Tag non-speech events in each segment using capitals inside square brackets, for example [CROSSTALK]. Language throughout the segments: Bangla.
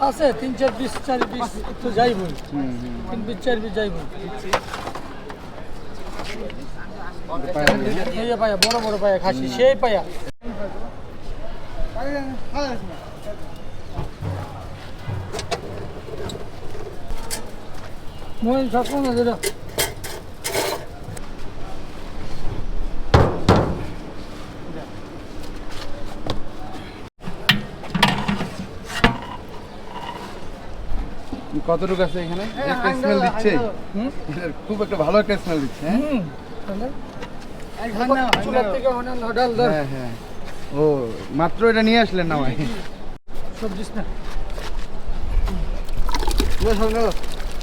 আছে তিন চার বিশ চার বিশ তো যাইবই হুম হুম তিন বিশ চার বিশ যাইবই পায়া দিয়ে, হ্যাঁ? এই যে পায়া বড় বড় পায়া খাসি সেই পায়া মোবাইল সব কোন কতটুকু আছে এখানে? একটা স্মেল দিচ্ছে। খুব একটা ভালো একটা স্মেল দিচ্ছে হ্যাঁ? হ্যাঁ হ্যাঁ ও মাত্র এটা নিয়ে আসলেন না ভাই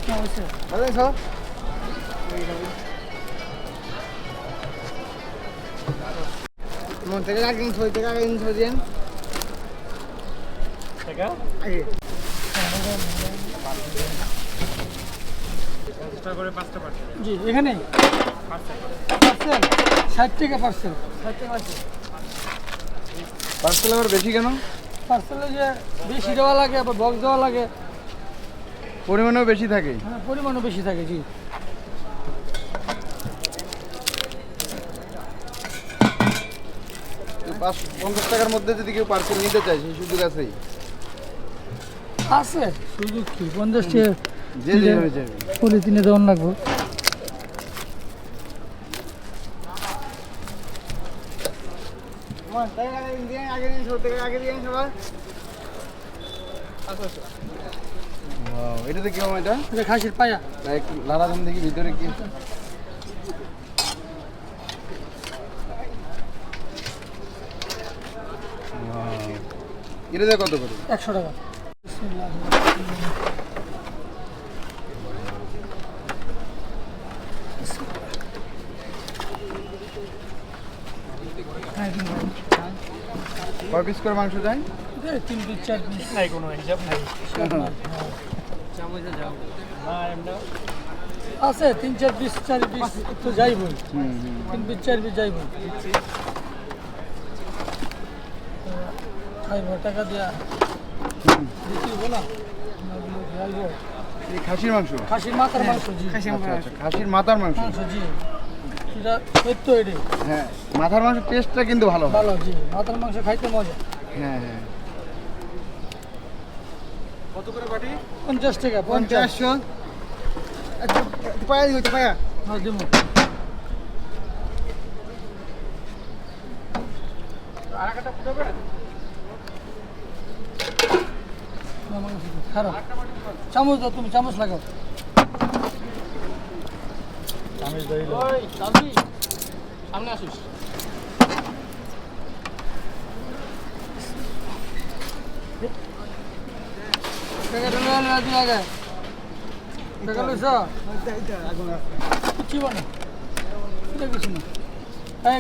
না, হয়েছে। জি এখানে পার্সেল। ষাট টাকা পার্সেল। ষাট টাকা পার্সেল। আবার বেশি কেন? পার্সেলে যে বেশি দেওয়া লাগে আবার বক্স দেওয়া লাগে। পরিমাণেও বেশি থাকে। হ্যাঁ পরিমাণও বেশি থাকে জি। পাঁচ পঞ্চাশ টাকার মধ্যে যদি কেউ পার্সেল নিতে চায় সেই সুযোগ আছেই। আছে। সুযোগ কি? পঞ্চাশ টাকা পলিথিনে দেওয়ার লাগবো। এটাতে কীরকম এটা এটা। খাসির পায়া। লালা দাম দেখি ভিতরে কি। এটাতে কত করে? একশো টাকা। কয় পিস করে মাংস যায় তিন পিস চার পিস নাই কোনো হিসাব নাই। আছে তিন চার পিস চার পিস তো যাইবই। তিন পিস চার পিস যাইবই। খাইব টাকা দিয়া দিতে বলা যাইব এই খাসির মাংস? খাসির মাথার মাংস জি। আচ্ছা, আচ্ছা, খাসির মাথার মাংস? জি। এটা সত্য এটি হ্যাঁ মাথার মাংস টেস্টটা কিন্তু ভালো ভালো জি। মাথার মাংস খাইতে মজা। হ্যাঁ হ্যাঁ। পঞ্চাশ টাকা পঞ্চাশ। পায়া দিতে পায়া। হ্যাঁ দিব। খারাপ চামচ দাও তুমি চামচ লাগাও। সামনে আসিস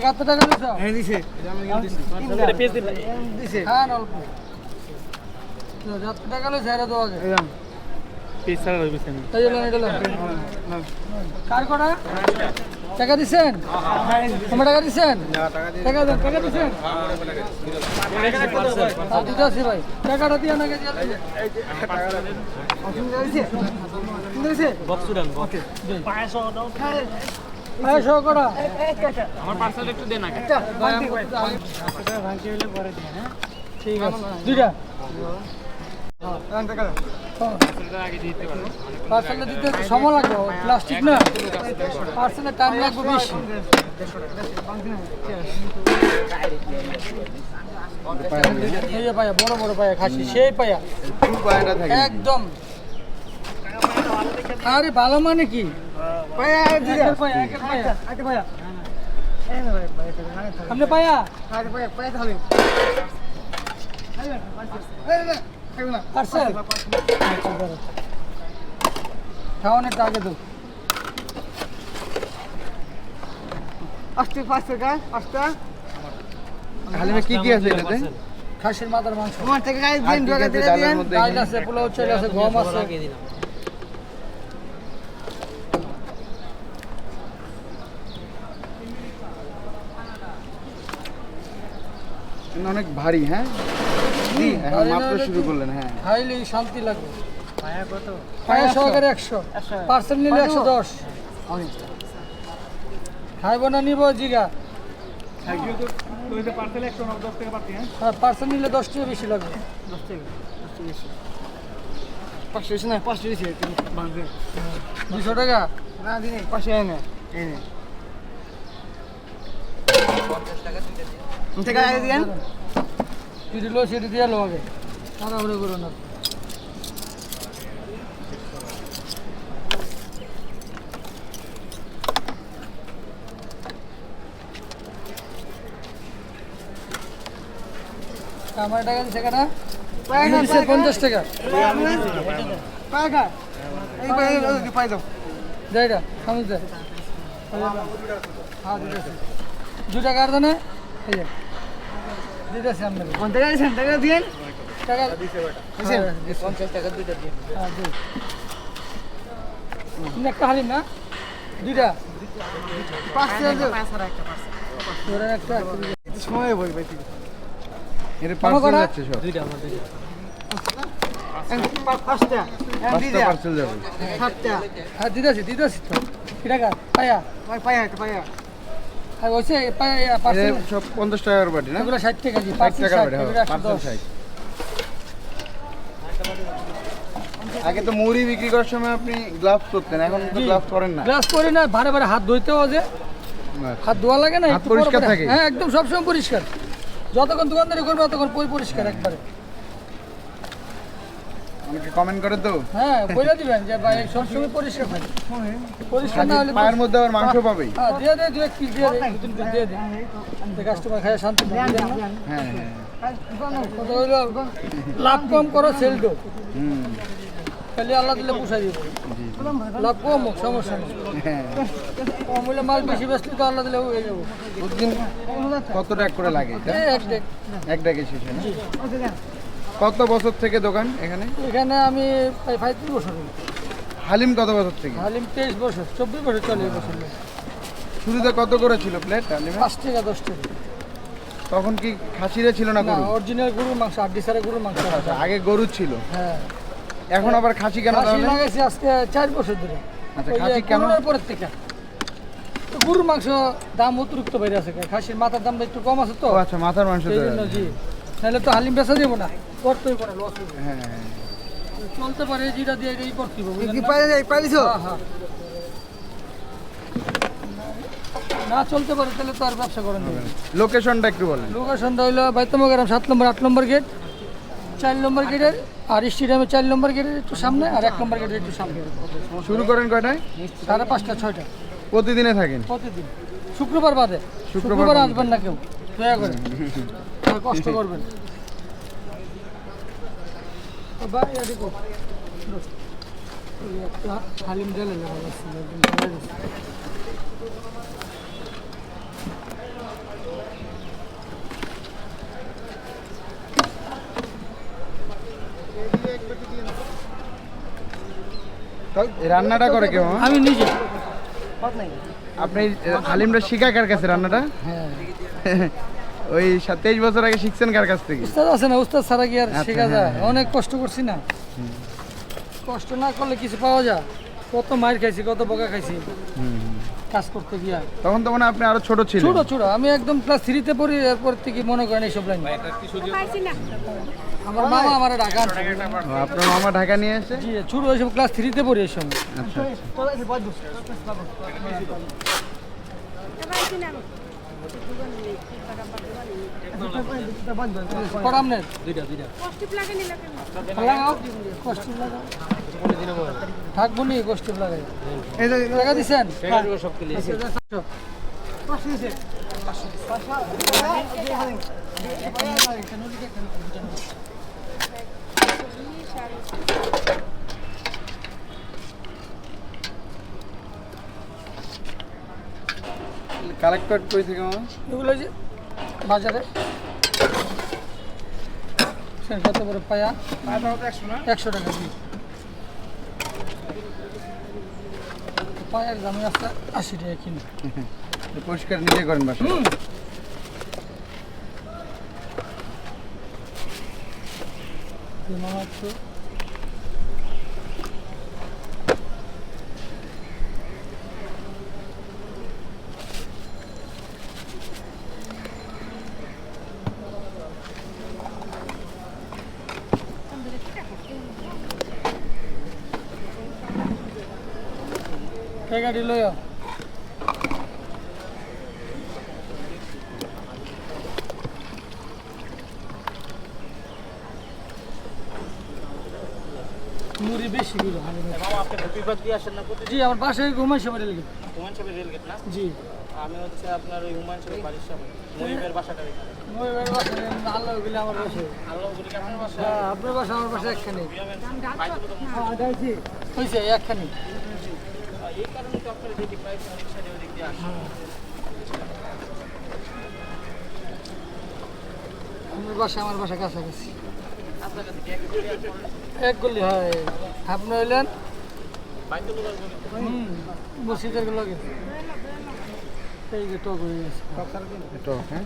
কত টাকা হ্যাঁ দিছে। অল্প। টাকা লইছ এরা তো আগে। কার করা টাকা দিছেন তোমার টাকা দিছেন টাকা দেন টাকা হ্যাঁ, ভাই টাকাটা দিয়ে দিছে বক্স আমার একটু দেন আগে ঠিক আছে দুইটা পার্সেলটা দিতে সময় লাগবে প্লাস্টিক না। পার্সেলের টাইম লাগবে বেশি? এই যে পায়া, বড় বড় পায়া খাসি, সেই পায়া। একদম। আরে ভালো মানে কি? পায়া পায়া পায়া। পায়া? পায়া এই না খাইব না পার্সেল খাওয়ানোর আগে তো আস্তে পাঁচশো টাকা আস্তে হালিমে কি কি আছে এটাতে খাসির মাথার মাংস তোমার থেকে গাড়ি আর দিন কি ঢোকা আছে দিলে ডালের দিন মধ্যে ডাল এখানে? আছে পোলাও চাল আছে গম আছে কিন্তু অনেক ভারী হ্যাঁ দি এখন মাত্র শুরু করলেন হ্যাঁ। হাইলি শান্তি লাগবে। পায়া কত? পায়ে সহকারে একশো। পার্সেল নিলে একশো দশ। খাইব না নিব জিগা। হ্যাঁ? পার্সেল নিলে দশ টাকা বেশি লাগবে। দশ টাকা দশ টাকা বেশি। পাঁচশো বেশি না? পাঁচশো বেশি বাংলাদেশ দুশো টাকা? না দিনে। পাঁচশো এনে এনে টাকা দিয়েন যদি লো সেটি দিয়ে লো আগে তাড়াহুড়ো করো না। আমার টাকা দিচ্ছে কেনা। পঞ্চাশ টাকা। দাও। যাই না সামনে হ্যাঁ দু টাকা আর এই যে দিতেছি আপনাকে কোন টাকা দিয়েন। টাকা দিছেন? পঞ্চাশ টাকা দুইটা দিয়ে। হ্যাঁ তুমি একটা হালিম না? দুইটা? দুইটা। সময় বই ভাই মামা পার্সেল? যাচ্ছে সব। পাঁচটা পাঁচটা। পার্সেল যাবে। সাতটা। হ্যাঁ দিতেছি দিতেছি তো। কি টাকা পায়া। পায়া একটা পায়া। আর ওইসে পায়া এটা পার্সেল সব পঞ্চাশ টাকার বাটি না? এগুলো ষাট টাকা জি ষাট টাকার বাটি হবে একশো পার্সেল দশ। ষাট আগে তো মুড়ি বিক্রি করার সময় আপনি গ্লাভস করতেন এখন তো গ্লাভস করেন না। গ্লাস করি না বারে বারে হাত ধুইতেও যে। আচ্ছা। হাত ধোয়া লাগে না পরিষ্কার থাকে? হ্যাঁ একদম সবসময় পরিষ্কার। যতক্ষণ দোকানদারি করবে ততক্ষণ পরিষ্কার একবারে। অনেকে কমেন্ট করে তো? হ্যাঁ বলে দিবেন যে ভাই সবসময় পরিষ্কার থাকে পরিষ্কার না হলে পায়ের মধ্যে আবার মাংস পাবেই হ্যাঁ দিয়ে দে দু এক পিস দিয়ে দে। পিস দিয়ে দে কাস্টমার খায় শান্তি পাবে বুঝলেন না? হ্যাঁ। হ্যাঁ কত হইল লাভ কম করো সেল দো হুম। খালি আল্লাহ দিলে পুষাই দিব। লাভ কম হোক সমস্যা নেই। হ্যাঁ। কম হইলে মাল বেশি বেশি তো আল্লাহ দিলে হয়ে যাব। কত টাকা করে লাগে এক দেখ এক ডাকে শেষ হয় না কত বছর থেকে দোকান এখানে? এখানে আমি প্রায় পঁয়ত্রিশ বছর হালিম কত বছর থেকে? হালিম তেইশ বছর চব্বিশ বছর চল্লিশ বছর শুরুতে কত করে ছিল প্লেট হালিম? পাঁচ টাকা দশ টাকা তখন কি খাসিরে ছিল না গরু? অরিজিনাল গরুর মাংস আড্ডি সারা গরুর মাংস আচ্ছা আগে গরু ছিল। হ্যাঁ। এখন আবার খাসি কেন খাসি তাহলে? লাগাইছি আজকে চার বছর ধরে। আচ্ছা, খাসি কেন? পরের থেকে। তো গরুর মাংস দাম অতিরিক্ত বেড়ে আছে। খাসির মাথার দামটা একটু কম আছে তো। আচ্ছা মাথার মাংস। জি। নাহলে তো হালিম বেচা দেবো না। করতেই পারে লস হ্যাঁ। চলতে পারে যেটা দিয়ে এই করতে হবে কি না? পায়া যায় হ্যাঁ, হ্যাঁ। না চলতে পারে তাহলে তো আর ব্যবসা করেন না। লোকেশনটা একটু বলেন। লোকেশনটা হইল বাইতমগ্রাম সাত নম্বর আট নম্বর গেট চার নম্বর গেটের আর স্টেডিয়ামের চার নম্বর গেটের একটু সামনে আর এক নম্বর গেটের একটু সামনে। শুরু করেন কয়টায়? সাড়ে পাঁচটা ছয়টা। প্রতিদিনে থাকেন? প্রতিদিন। শুক্রবার বাদে। শুক্রবার আসবেন না কেউ। দয়া করে। কষ্ট করবেন। হালিম রান্নাটা করে কেউ আমি নিজে। আপনি হালিমটা শিখায় কার কাছে রান্নাটা? হ্যাঁ। [LAUGHS] ওই সাত- তেইশ বছর আগে শিখছেন কার কাছ থেকে? উস্তাদ আছে না উস্তাদ ছাড়া কি আর আচ্ছা, শেখা হ্যাঁ, যায়? হ্যাঁ। অনেক কষ্ট করছি না। কষ্ট না করলে কিছু পাওয়া যায়? কত মার খাইছি কত বোকা খাইছি। কাজ করতে গিয়া। তখন তো মানে আপনি আরও ছোট ছিলেন। ছোট ছোট। আমি একদম ক্লাস থ্রিতে পড়ি এরপর থেকে মনে করেন এইসব লাইন। আমার মামা আমার ঢাকা আপনার মামা ঢাকা নিয়ে এসে জি ছোট ওইসব ক্লাস থ্রিতে পড়ি এই সময় আচ্ছা চলে এসে পাঁচ বছর করাম নেই লাগাও কষ্ট লাগাও থাকব নি কষ্ট লাগাই। এই যে টাকা দিছেন? পাঁচশো কই থেকে এগুলো যে বাজারে। সে কত করে পায়া? একশো টাকা দিই পায়ের দামে আছে আশি টাকা কিনে পরিষ্কার নিজে করেন বাসা। মামা কে গাড়ি লইয়া মুড়ি বেশি আসেন না জি আমার বাসায় ঘুমাইছে আমার রেলগেট। হুমায়ুন সাহেবের রেলগেট না? জি। আমি হচ্ছে আপনার ওই হুমায়ুন বাড়ির সামনে বাসাটা আল্লাহ গেলে আমার আল্লাহ আপনার বাসা? হ্যাঁ আপনার বাসা আমার বাসা একখানি। হয়েছে একখানি এই কারণে তো আপনার যেদিক প্রায় রিক্সা দিয়ে ওদিক দিয়ে আসে আপনার বাসা আমার বাসা কাছাকাছি। এক গলি হয়। আপনি হইলেন? মসজিদের লগে। এই যে টক হয়ে গেছে। এটা হ্যাঁ।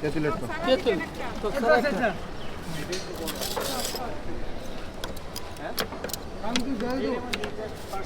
তেঁতুলের তো তেঁতুল টক ছাড়া একটা।